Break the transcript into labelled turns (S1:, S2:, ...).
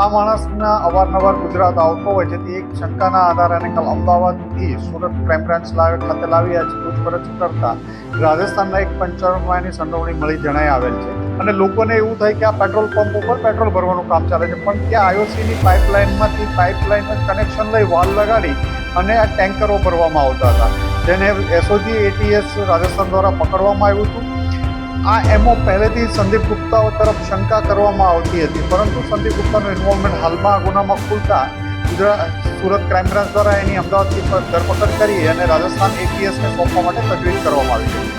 S1: આ માણસના અવારનવાર ગુજરાત આવતો હોય જેથી એક શંકાના આધારે અને કાલ અમદાવાદથી સુરત ક્રાઇમ બ્રાન્ચ લાવે ખાતે લાવી આજ પૂછપરછ કરતા રાજસ્થાનના એક પંચરમાં એની સંડોવણી મળી જણાઈ આવેલ છે. અને લોકોને એવું થાય કે આ પેટ્રોલ પંપ ઉપર પેટ્રોલ ભરવાનું કામ ચાલે છે. પણ ત્યાં આઈઓસીની પાઇપલાઇનમાંથી પાઇપલાઇનમાં કનેક્શન લઈ વાલ લગાડી અને આ ટેન્કરો ભરવામાં આવતા હતા. જેને એસઓજી, એટીએસ રાજસ્થાન દ્વારા પકડવામાં આવ્યું હતું. આ એમઓ પહેલેથી સંદીપ ગુપ્તા તરફ શંકા કરવામાં આવતી હતી. પરંતુ સંદીપ ગુપ્તાનું ઇન્વોલ્વમેન્ટ હાલમાં ગુનામાં ખુલતા ગુજરાત, સુરત ક્રાઇમ બ્રાન્ચ દ્વારા એની અમદાવાદથી ધરપકડ કરી અને રાજસ્થાન એટીએસને સોંપવા માટે તજવીજ કરવામાં આવી છે